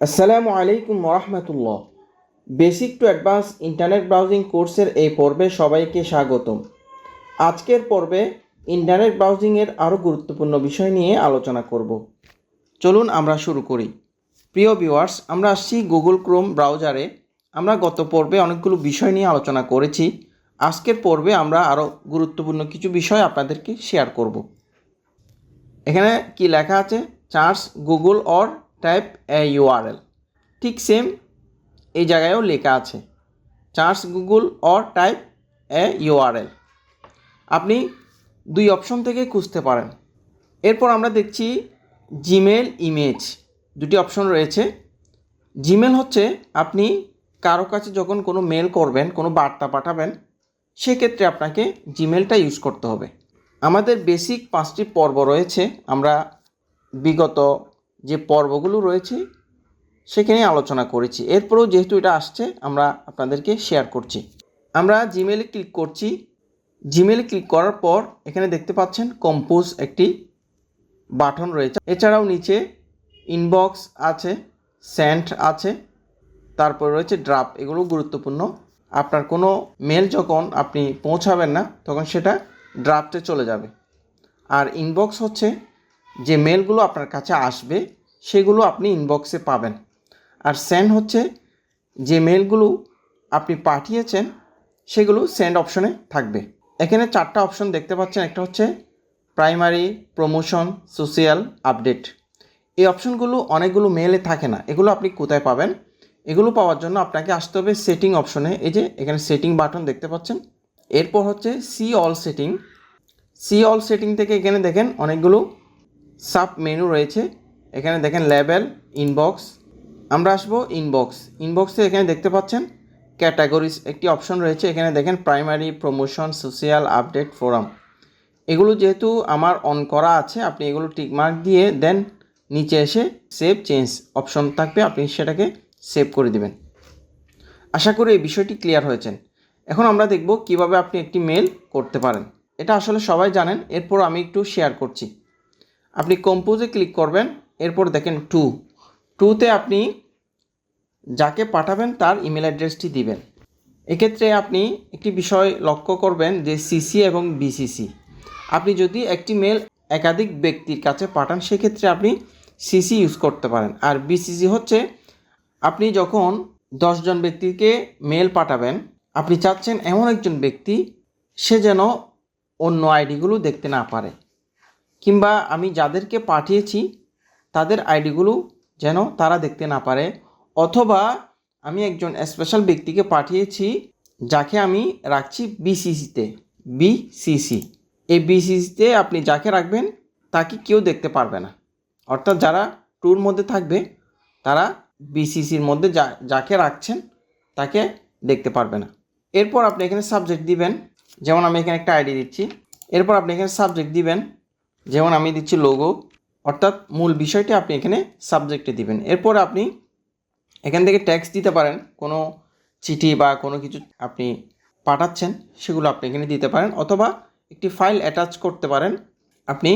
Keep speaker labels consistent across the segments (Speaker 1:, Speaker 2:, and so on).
Speaker 1: আসসালামু আলাইকুম রহমতুল্লাহ basic to advance internet browsing কোর্সের এই পর্বে সবাইকে স্বাগতম। আজকের পর্বে ইন্টারনেট ব্রাউজিংয়ের আরও গুরুত্বপূর্ণ বিষয় নিয়ে আলোচনা করব। চলুন আমরা শুরু করি। প্রিয় ভিউয়ার্স, আমরা আসছি গুগল ক্রোম ব্রাউজারে। আমরা গত পর্বে অনেকগুলো বিষয় নিয়ে আলোচনা করেছি। আজকের পর্বে আমরা আরও গুরুত্বপূর্ণ কিছু বিষয় আপনাদেরকে শেয়ার করব। এখানে কি লেখা আছে? Search, Google, or type a URL ঠিক সেম এই জায়গায়ও লেখা আছে। Search Google or type a URL আপনি দুই অপশন থেকে খুঁজতে পারেন। এরপর আমরা দেখছি জিমেল ইমেজ দুটি অপশন রয়েছে। জিমেল হচ্ছে আপনি কারও কাছে যখন কোনো মেল করবেন, কোনো বার্তা পাঠাবেন, সেক্ষেত্রে আপনাকে জিমেলটা ইউজ করতে হবে। আমাদের বেসিক পাঁচটি পর্ব রয়েছে। আমরা বিগত যে পর্বগুলো রয়েছে, সেখানে আলোচনা করেছি। এরপরেও যেহেতু এটা আসছে, আমরা আপনাদেরকে শেয়ার করছি। আমরা জিমেলে ক্লিক করছি। জিমেলে ক্লিক করার পর এখানে দেখতে পাচ্ছেন কম্পোজ একটি বাটন রয়েছে। এছাড়াও নিচে ইনবক্স আছে সেন্ট আছে, তারপর রয়েছে ড্রাপ এগুলো গুরুত্বপূর্ণ। আপনার কোনো মেল যখন আপনি পৌঁছাবেন না, তখন সেটা ড্রাফটে চলে যাবে। আর ইনবক্স হচ্ছে যে মেলগুলো আপনার কাছে আসবে, সেগুলো আপনি ইনবক্সে পাবেন। আর সেন্ড হচ্ছে যে মেলগুলো আপনি পাঠিয়েছেন, সেগুলো সেন্ড অপশনে থাকবে। এখানে চারটা অপশন দেখতে পাচ্ছেন, একটা হচ্ছে প্রাইমারি প্রমোশন সোশিয়াল আপডেট এই অপশনগুলো অনেকগুলো মেলে থাকে না, এগুলো আপনি কোথায় পাবেন? এগুলো পাওয়ার জন্য আপনাকে আসতে হবে সেটিং অপশনে এই যে এখানে সেটিং বাটন দেখতে পাচ্ছেন, এরপর হচ্ছে see all setting see all setting থেকে এখানে দেখেন অনেকগুলো সাব মেনু রয়েছে। এখানে দেখেন লেবেল ইনবক্স আমরা আসব ইনবক্স ইনবক্সে এখানে দেখতে পাচ্ছেন ক্যাটাগরিজ একটি অপশন রয়েছে। এখানে দেখেন primary promotion social update forum এগুলো যেহেতু আমার অন করা আছে, আপনি এগুলো টিকমার্ক দিয়ে দেন, নিচে এসে সেভ চেঞ্জ অপশন থাকবে, আপনি সেটাকে সেভ করে দিবেন। আশা করি এই বিষয়টি ক্লিয়ার হয়েছেন এখন আমরা দেখব কীভাবে আপনি একটি মেল করতে পারেন। এটা আসলে সবাই জানেন, এরপর আমি একটু শেয়ার করছি। আপনি কম্পোজে ক্লিক করবেন, এরপর দেখেন টু টুতে আপনি যাকে পাঠাবেন তার ইমেল অ্যাড্রেসটি দিবেন। এক্ষেত্রে আপনি একটি বিষয় লক্ষ্য করবেন যে সিসি এবং বিসিসি আপনি যদি একটি মেল একাধিক ব্যক্তির কাছে পাঠান, সেক্ষেত্রে আপনি সিসি ইউজ করতে পারেন। আর বিসিসি হচ্ছে, আপনি যখন দশজন ব্যক্তিকে মেল পাঠাবেন, আপনি চাচ্ছেন এমন একজন ব্যক্তি, সে যেন অন্য আইডিগুলো দেখতে না পারে। কিংবা আমি যাদেরকে পাঠিয়েছি, তাদের আইডিগুলো যেন তারা দেখতে না পারে। অথবা আমি একজন স্পেশাল ব্যক্তিকে পাঠিয়েছি, যাকে আমি রাখছি বিসিসিতে বিসিসি এই বিসিসিতে আপনি যাকে রাখবেন, তাকে কেউ দেখতে পারবে না। অর্থাৎ যারা ট্যুর মধ্যে থাকবে, তারা বিসিসির মধ্যে যা, যাকে রাখছেন, তাকে দেখতে পারবে না। এরপর আপনি এখানে সাবজেক্ট দিবেন। যেমন আমি এখানে একটা আইডি দিচ্ছি। এরপর আপনি এখানে সাবজেক্ট দিবেন। যেমন আমি দিচ্ছি লোগো অর্থাৎ মূল বিষয়টি আপনি এখানে সাবজেক্টে দিবেন। এরপর আপনি এখান থেকে ট্যাক্স দিতে পারেন, কোনো চিঠি বা কোনো কিছু আপনি পাঠাচ্ছেন, সেগুলো আপনি এখানে দিতে পারেন, অথবা একটি ফাইল অ্যাটাচ করতে পারেন, আপনি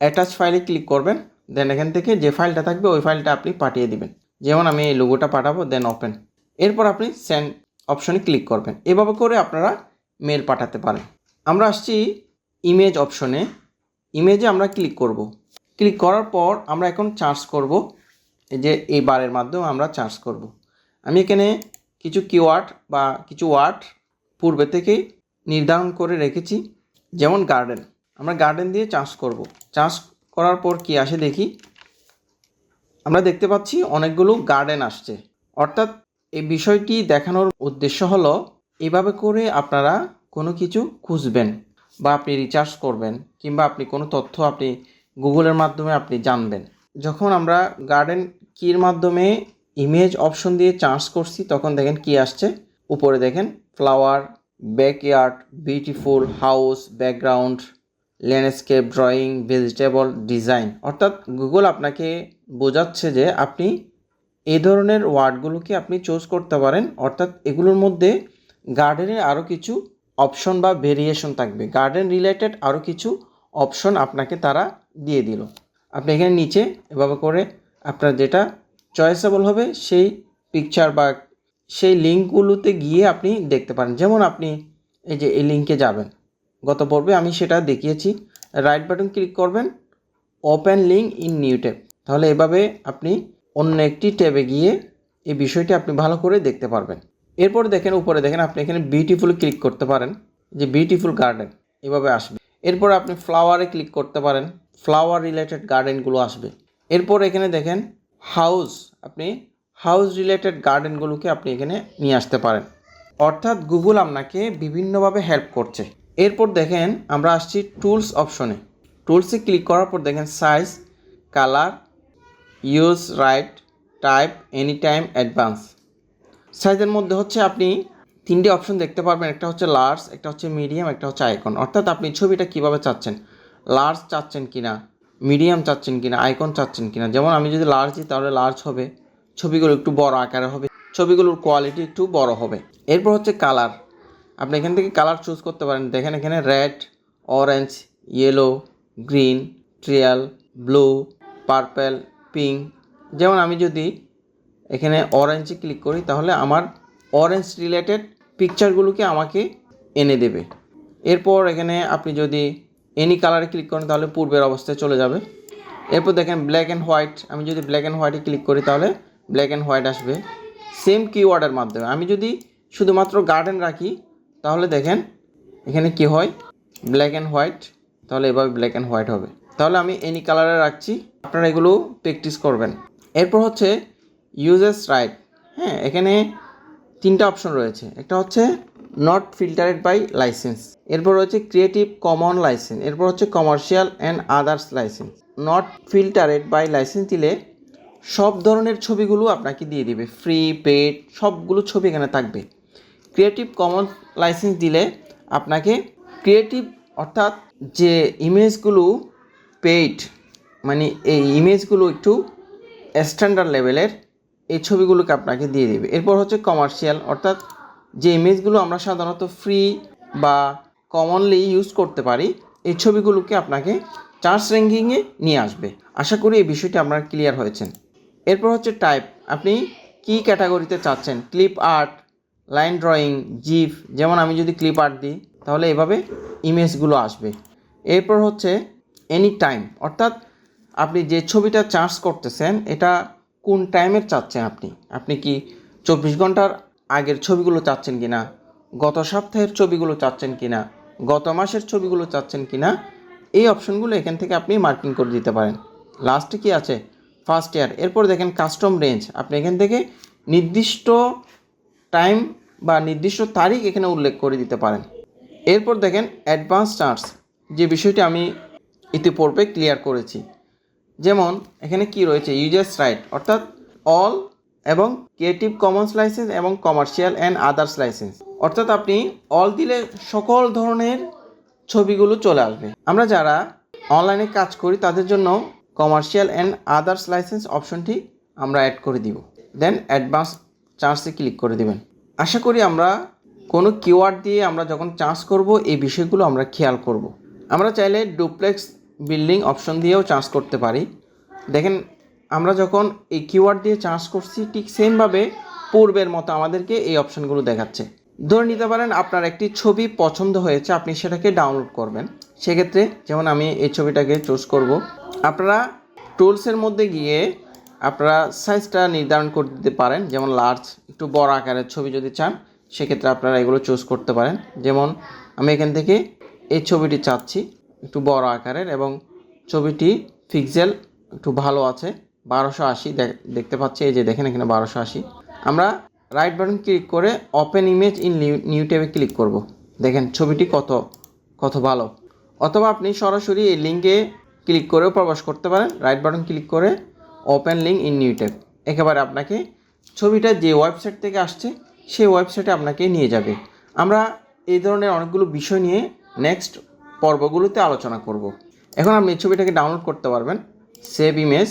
Speaker 1: অ্যাটাচ ফাইলে ক্লিক করবেন দেন এখান থেকে যে ফাইলটা থাকবে, ওই ফাইলটা আপনি পাঠিয়ে দিবেন। যেমন আমি এই লোগোটা পাঠাবো দেন ওপেন এরপর আপনি সেন্ড অপশনে ক্লিক করবেন। এভাবে করে আপনারা মেল পাঠাতে পারেন। আমরা আসছি ইমেজ অপশনে ইমেজে আমরা ক্লিক করব। ক্লিক করার পর আমরা এখন চার্জ করব। এই যে এই বারের মাধ্যমে আমরা চার্জ করব। আমি এখানে কিছু কিওয়ার্ড বা কিছু ওয়ার্ড পূর্বে থেকেই নির্ধারণ করে রেখেছি, যেমন গার্ডেন আমরা গার্ডেন দিয়ে চার্জ করব। চার্জ করার পর কি আসে দেখি? আমরা দেখতে পাচ্ছি অনেকগুলো গার্ডেন আসছে। অর্থাৎ এই বিষয়টি দেখানোর উদ্দেশ্য হলো, এভাবে করে আপনারা কোনো কিছু খুঁজবেন। বা আপনি রিচার্জ করবেন কিংবা আপনি কোনো তথ্য আপনি গুগলের মাধ্যমে আপনি জানবেন। যখন আমরা গার্ডেন কির মাধ্যমে ইমেজ অপশন দিয়ে চার্জ করছি, তখন দেখেন কি আসছে। উপরে দেখেন flower backyard beautiful house background landscape drawing vegetable design অর্থাৎ গুগল আপনাকে বোঝাচ্ছে যে আপনি এ ধরনের ওয়ার্ডগুলোকে আপনি চুজ করতে পারেন। অর্থাৎ এগুলোর মধ্যে গার্ডেনের আরও কিছু অপশন বা ভেরিয়েশন থাকবে। গার্ডেন রিলেটেড আরও কিছু অপশন আপনাকে তারা দিয়ে দিল। আপনি এখানে নিচে এভাবে করে আপনার যেটা চয়েসেবল হবে সেই পিকচার বা সেই লিঙ্কগুলোতে গিয়ে আপনি দেখতে পারেন। যেমন আপনি এই যে এই লিঙ্কে যাবেন। গত পর্বে আমি সেটা দেখিয়েছি। রাইট বাটন ক্লিক করবেন open link in new tab তাহলে এভাবে আপনি অন্য একটি ট্যাবে গিয়ে এই বিষয়টি আপনি ভালো করে দেখতে পারবেন। এরপর দেখেন, উপরে দেখেন, আপনি এখানে বিউটিফুল ক্লিক করতে পারেন, যে বিউটিফুল গার্ডেন এভাবে আসবে। এরপর আপনি ফ্লাওয়ারে ক্লিক করতে পারেন ফ্লাওয়ার রিলেটেড গার্ডেনগুলো আসবে। এরপর এখানে দেখেন হাউস আপনি হাউস রিলেটেড গার্ডেনগুলোকে আপনি এখানে নিয়ে আসতে পারেন। অর্থাৎ গুগল আপনাকে বিভিন্নভাবে হেল্প করছে। এরপর দেখেন, আমরা আসছি টুলস অপশনে টুলসে ক্লিক করার পর দেখেন size colour use right type any time advance সাইজের মধ্যে হচ্ছে আপনি তিনটি অপশন দেখতে পারবেন। একটা হচ্ছে লার্জ একটা হচ্ছে মিডিয়াম একটা হচ্ছে আইকন অর্থাৎ আপনি ছবিটা কীভাবে চাচ্ছেন? লার্জ চাচ্ছেন কিনা? মিডিয়াম চাচ্ছেন কি না আইকন চাচ্ছেন কি না যেমন আমি যদি লার্জ দিই, তাহলে লার্জ হবে। ছবিগুলো একটু বড় আকারে হবে। ছবিগুলোর কোয়ালিটি একটু বড় হবে। এরপর হচ্ছে কালার আপনি এখান থেকে কালার চুজ করতে পারেন। দেখেন এখানে red orange yellow green teal blue purple pink যেমন আমি যদি এখানে অরেঞ্জে ক্লিক করি, তাহলে আমার অরেঞ্জ রিলেটেড পিকচারগুলোকে আমাকে এনে দেবে। এরপর এখানে আপনি যদি এনি কালারে ক্লিক করেন, তাহলে পূর্বের অবস্থায় চলে যাবে। এরপর দেখেন ব্ল্যাক অ্যান্ড হোয়াইট আমি যদি ব্ল্যাক অ্যান্ড হোয়াইটে ক্লিক করি, তাহলে ব্ল্যাক অ্যান্ড হোয়াইট আসবে। সেম কিওয়ার্ডের মাধ্যমে। আমি যদি শুধুমাত্র গার্ডেন রাখি, তাহলে দেখেন এখানে কি হয়? ব্ল্যাক অ্যান্ড হোয়াইট তাহলে এভাবে ব্ল্যাক অ্যান্ড হোয়াইট হবে। তাহলে আমি এনি কালারে রাখছি, আপনারা এগুলো প্র্যাকটিস করবেন। এরপর হচ্ছে ইউজার্স রাইট হ্যাঁ এখানে তিনটা অপশন রয়েছে। একটা হচ্ছে নট ফিল্টারেড বাই লাইসেন্স এরপর হচ্ছে ক্রিয়েটিভ কমন লাইসেন্স এরপর হচ্ছে commercial and others licence not filtered by licence দিলে সব ধরনের ছবিগুলো আপনাকে দিয়ে দিবে। ফ্রি পেড সবগুলো ছবি এখানে থাকবে। ক্রিয়েটিভ কমন লাইসেন্স দিলে আপনাকে ক্রিয়েটিভ অর্থাৎ যে ইমেজগুলো পেইড মানে এই ইমেজগুলো একটু স্ট্যান্ডার্ড লেভেলের এই ছবিগুলোকে আপনাকে দিয়ে দেবে। এরপর হচ্ছে কমার্শিয়াল অর্থাৎ যে ইমেজগুলো আমরা সাধারণত ফ্রি বা কমনলি ইউজ করতে পারি, এই ছবিগুলোকে আপনাকে চার্জ র্যাঙ্কিংয়ে নিয়ে আসবে। আশা করি এই বিষয়টি আপনারা ক্লিয়ার হয়েছেন এরপর হচ্ছে টাইপ আপনি কি ক্যাটাগরিতে চাচ্ছেন? Clip art line drawing GIF যেমন আমি যদি ক্লিপ আর্ট দিই, তাহলে এভাবে ইমেজগুলো আসবে। এরপর হচ্ছে এনি টাইম অর্থাৎ আপনি যে ছবিটা চার্জ করতেছেন, এটা কোন টাইমের চাচ্ছেন আপনি? আপনি কি চব্বিশ ঘণ্টার আগের ছবিগুলো চাচ্ছেন কি না গত সপ্তাহের ছবিগুলো চাচ্ছেন কি না গত মাসের ছবিগুলো চাচ্ছেন কি না এই অপশনগুলো এখান থেকে আপনি মার্কিং করে দিতে পারেন। লাস্টে কি আছে? ফার্স্ট ইয়ার এরপর দেখেন কাস্টম রেঞ্জ আপনি এখান থেকে নির্দিষ্ট টাইম বা নির্দিষ্ট তারিখ এখানে উল্লেখ করে দিতে পারেন। এরপর দেখেন অ্যাডভান্স চার্জ যে বিষয়টি আমি ইতিপূর্বে ক্লিয়ার করেছি। যেমন, এখানে কি রয়েছে? ইউজার্স রাইট অর্থাৎ অল এবং ক্রিয়েটিভ কমন্স লাইসেন্স এবং কমার্শিয়াল অ্যান্ড আদার্স লাইসেন্স অর্থাৎ আপনি অল দিলে সকল ধরনের ছবিগুলো চলে আসবে। আমরা যারা অনলাইনে কাজ করি, তাদের জন্য কমার্শিয়াল অ্যান্ড আদার্স লাইসেন্স অপশনটি আমরা অ্যাড করে দিব। দেন অ্যাডভান্স চার্জে ক্লিক করে দেবেন। আশা করি আমরা কোনো কিওয়ার্ড দিয়ে আমরা যখন চার্জ করব, এই বিষয়গুলো আমরা খেয়াল করব। আমরা চাইলে ডুপ্লেক্স বিল্ডিং অপশন দিয়েও চার্জ করতে পারি। দেখেন, আমরা যখন এই কিওয়ার্ড দিয়ে চার্জ করছি, ঠিক সেমভাবে পূর্বের মতো আমাদেরকে এই অপশনগুলো দেখাচ্ছে। ধরে নিতে পারেন, আপনার একটি ছবি পছন্দ হয়েছে, আপনি সেটাকে ডাউনলোড করবেন। সেক্ষেত্রে যেমন আমি এই ছবিটাকে চুজ করব। আপনারা টুলসের মধ্যে গিয়ে আপনারা সাইজটা নির্ধারণ করে দিতে পারেন। যেমন লার্জ একটু বড় আকারের ছবি যদি চান, সেক্ষেত্রে আপনারা এগুলো চুজ করতে পারেন। যেমন আমি এখান থেকে এই ছবিটি চাচ্ছি। একটু বড় আকারের এবং ছবিটি পিক্সেল একটু ভালো আছে, বারোশো আশি দেখতে পাচ্ছি, এই যে দেখেন এখানে বারোশো আশি। আমরা রাইট বাটন ক্লিক করে ওপেন ইমেজ ইন নিউ ট্যাবে ক্লিক করব। দেখেন ছবিটি কত কত ভালো। অথবা আপনি সরাসরি এই লিঙ্কে ক্লিক করেও প্রবেশ করতে পারেন রাইট বাটন ক্লিক করে open link in new tab একেবারে আপনাকে ছবিটা যে ওয়েবসাইট থেকে আসছে, সেই ওয়েবসাইটে আপনাকে নিয়ে যাবে। আমরা এই ধরনের অনেকগুলো বিষয় নিয়ে নেক্সট পর্বগুলোতে আলোচনা করব। এখন আপনি ছবিটাকে ডাউনলোড করতে পারবেন সেভ ইমেজ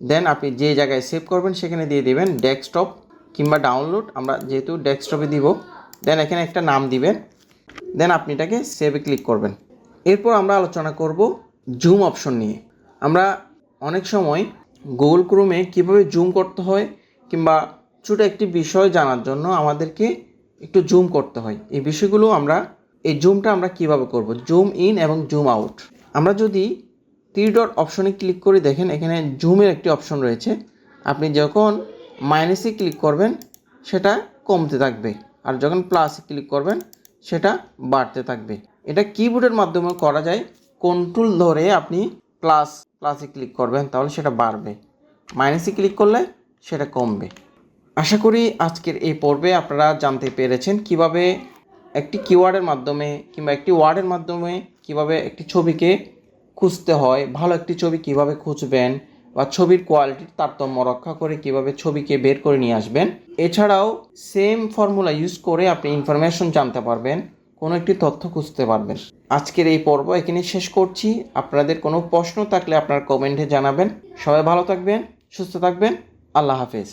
Speaker 1: দেন আপনি যে জায়গায় সেভ করবেন সেখানে দিয়ে দিবেন ডেস্কটপ কিংবা ডাউনলোড আমরা যেহেতু ডেস্কটপে দিব দেন এখানে একটা নাম দিবেন দেন আপনি এটাকে সেভে ক্লিক করবেন। এরপর আমরা আলোচনা করব জুম অপশন নিয়ে। আমরা অনেক সময় গুগল ক্রোমে কীভাবে জুম করতে হয় কিংবা ছোটো একটি বিষয় জানার জন্য আমাদেরকে একটু জুম করতে হয়। এই বিষয়গুলো আমরা এই জুমটা আমরা কীভাবে করব? জুম ইন এবং জুম আউট আমরা যদি থ্রি ডট অপশনে ক্লিক করে, দেখেন এখানে জুমের একটি অপশন রয়েছে। আপনি যখন মাইনাসে ক্লিক করবেন, সেটা কমতে থাকবে। আর যখন প্লাসে ক্লিক করবেন, সেটা বাড়তে থাকবে। এটা কিবোর্ডের মাধ্যমে করা যায়। কন্ট্রোল ধরে আপনি প্লাস প্লাসে ক্লিক করবেন, তাহলে সেটা বাড়বে। মাইনাসে ক্লিক করলে সেটা কমবে। আশা করি আজকের এই পর্বে আপনারা জানতে পেরেছেন কীভাবে একটি কিওয়ার্ডের মাধ্যমে কিংবা একটি ওয়ার্ডের মাধ্যমে কীভাবে একটি ছবিকে খুঁজতে হয়, ভালো একটি ছবি কীভাবে খুঁজবেন বা ছবির কোয়ালিটির তারতম্য রক্ষা করে কীভাবে ছবিকে বের করে নিয়ে আসবেন। এছাড়াও সেম ফর্মুলা ইউজ করে আপনি ইনফরমেশন জানতে পারবেন, কোনো একটি তথ্য খুঁজতে পারবেন। আজকের এই পর্ব এখানে শেষ করছি। আপনাদের কোনো প্রশ্ন থাকলে আপনার কমেন্টে জানাবেন। সবাই ভালো থাকবেন, সুস্থ থাকবেন। আল্লাহ হাফেজ।